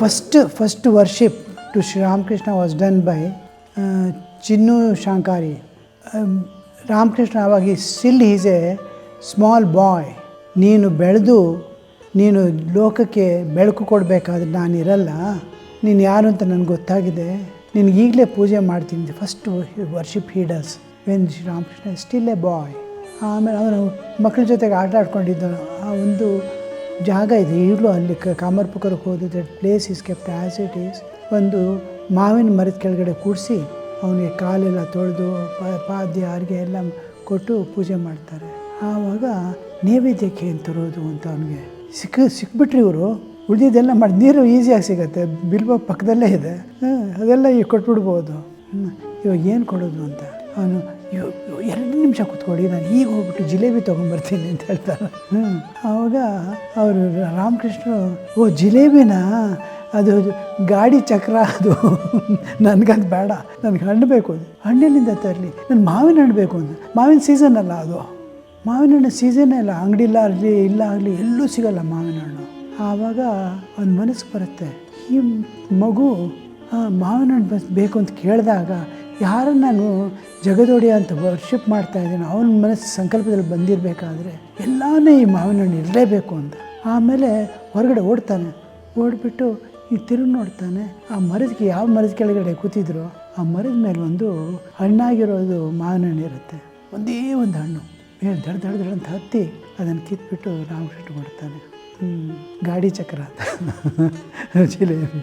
First first worship to Shri Ramakrishna was done by Chinnu Shankari Ramakrishna ಅವಾಗ still is a small boy ನೀನು ಬೆಳೆದು, ನೀನು ಲೋಕಕ್ಕೆ ಬೆಳಕು ಕೊಡಬೇಕಾದ್ರೆ ನಾನಿರಲ್ಲ ನೀನು ಯಾರು ಅಂತ ನನಗೆ ಗೊತ್ತಾಗಿದೆ. ನಿನಗೀಗಲೇ ಪೂಜೆ ಮಾಡ್ತೀನಿ. First worship ಹೀಡರ್ಸ್ when Shri Ramakrishna still a boy ಆಮೇಲೆ ಅವನು ಮಕ್ಕಳ ಜೊತೆಗೆ ಆಟ ಆಡ್ಕೊಂಡಿದ್ದನು. ಆ ಒಂದು ಜಾಗ ಇದೆ, ಈಗಲೂ ಅಲ್ಲಿ ಕಾಮರ್ಪುಕರಕ್ಕೆ ಹೋದ that place is kept as it is ಒಂದು ಮಾವಿನ ಮರದ ಕೆಳಗಡೆ ಕೂಡಿಸಿ ಅವನಿಗೆ ಕಾಲೆಲ್ಲ ತೊಳೆದು ಪಾದ್ಯ ಅರ್ಗೆ ಎಲ್ಲ ಕೊಟ್ಟು ಪೂಜೆ ಮಾಡ್ತಾರೆ. ಆವಾಗ ನೈವೇದ್ಯಕ್ಕೆ ಏನು ತರೋದು ಅಂತ ಅವನಿಗೆ ಸಿಕ್ಕ ಸಿಕ್ಬಿಟ್ರಿ ಇವರು, ಉಳಿದಿದ್ದೆಲ್ಲ ಮಾಡಿ, ನೀರು ಈಸಿಯಾಗಿ ಸಿಗುತ್ತೆ ಬಿಲ್ವ ಪಕ್ಕದಲ್ಲೇ ಇದೆ. ಅದೆಲ್ಲ ಈಗ ಕೊಟ್ಬಿಡ್ಬೋದು. ಇವಾಗ ಏನು ಕೊಡೋದು ಅಂತ? ಅವನು ಎರಡು ನಿಮಿಷ ಕೂತ್ಕೊಳ್ಳಿ, ನಾನು ಈಗ ಹೋಗ್ಬಿಟ್ಟು ಜಿಲೇಬಿ ತೊಗೊಂಬರ್ತೀನಿ ಅಂತ ಹೇಳ್ತಾರೆ ಹ್ಞೂ ಆವಾಗ ಅವರು ರಾಮಕೃಷ್ಣರು, ಓ, ಜಿಲೇಬಿನಾ? ಅದು ಗಾಡಿ ಚಕ್ರ ಅದು. ನನಗದು ಬೇಡ. ನನಗೆ ಹಣ್ಣು ಬೇಕು ಅದು. ಹಣ್ಣಿನಿಂದ ತರಲಿ. ನಾನು ಮಾವಿನ ಹಣ್ಣು ಬೇಕು ಅಂತ ಮಾವಿನ ಸೀಸನ್ ಅಲ್ಲ ಅದು. ಮಾವಿನ ಹಣ್ಣು ಸೀಸನ್ನೇ ಇಲ್ಲ. ಅಂಗಡಿ ಇಲ್ಲ ಆಗಲಿ ಇಲ್ಲ ಆಗಲಿ, ಎಲ್ಲೂ ಸಿಗಲ್ಲ ಮಾವಿನ ಹಣ್ಣು. ಆವಾಗ ಅವನ ಮನಸ್ಸು ಬರುತ್ತೆ. ಈ ಮಗು ಮಾವಿನ ಹಣ್ಣು ಬೇಕು ಅಂತ ಕೇಳಿದಾಗ ಯಾರನ್ನು ನಾನು ಜಗದೋಡಿ ಅಂತ ವರ್ಷಿಪ್ ಮಾಡ್ತಾ ಇದ್ದೀನಿ ಅವನ ಮನಸ್ಸು ಸಂಕಲ್ಪದಲ್ಲಿ ಬಂದಿರಬೇಕಾದ್ರೆ ಎಲ್ಲಾನೇ ಈ ಮಾವಿನ ಹಣ್ಣು ಇರಲೇಬೇಕು ಅಂತ. ಆಮೇಲೆ ಹೊರಗಡೆ ಓಡ್ತಾನೆ. ಓಡಿಬಿಟ್ಟು ಈ ತಿರುಗಿ ನೋಡ್ತಾನೆ ಆ ಮರದಕ್ಕೆ ಯಾವ ಮರದ ಕೆಳಗಡೆ ಕೂತಿದ್ರು ಆ ಮರದ ಮೇಲೆ ಒಂದು ಹಣ್ಣಾಗಿರೋದು ಮಾವಿನ ಹಣ್ಣು ಇರುತ್ತೆ. ಒಂದೇ ಒಂದು ಹಣ್ಣು. ಮೇಲೆ ದಡ ದಡ ದಡ ಅಂತ ಹತ್ತಿ ಅದನ್ನು ಕಿತ್ಬಿಟ್ಟು ರಾಮಕೃಷ್ಣ ಕೊಡ್ತಾನೆ. ಹ್ಮ್, ಗಾಡಿ ಚಕ್ರ ಅಂತ. ಜಿಲೇಬಿ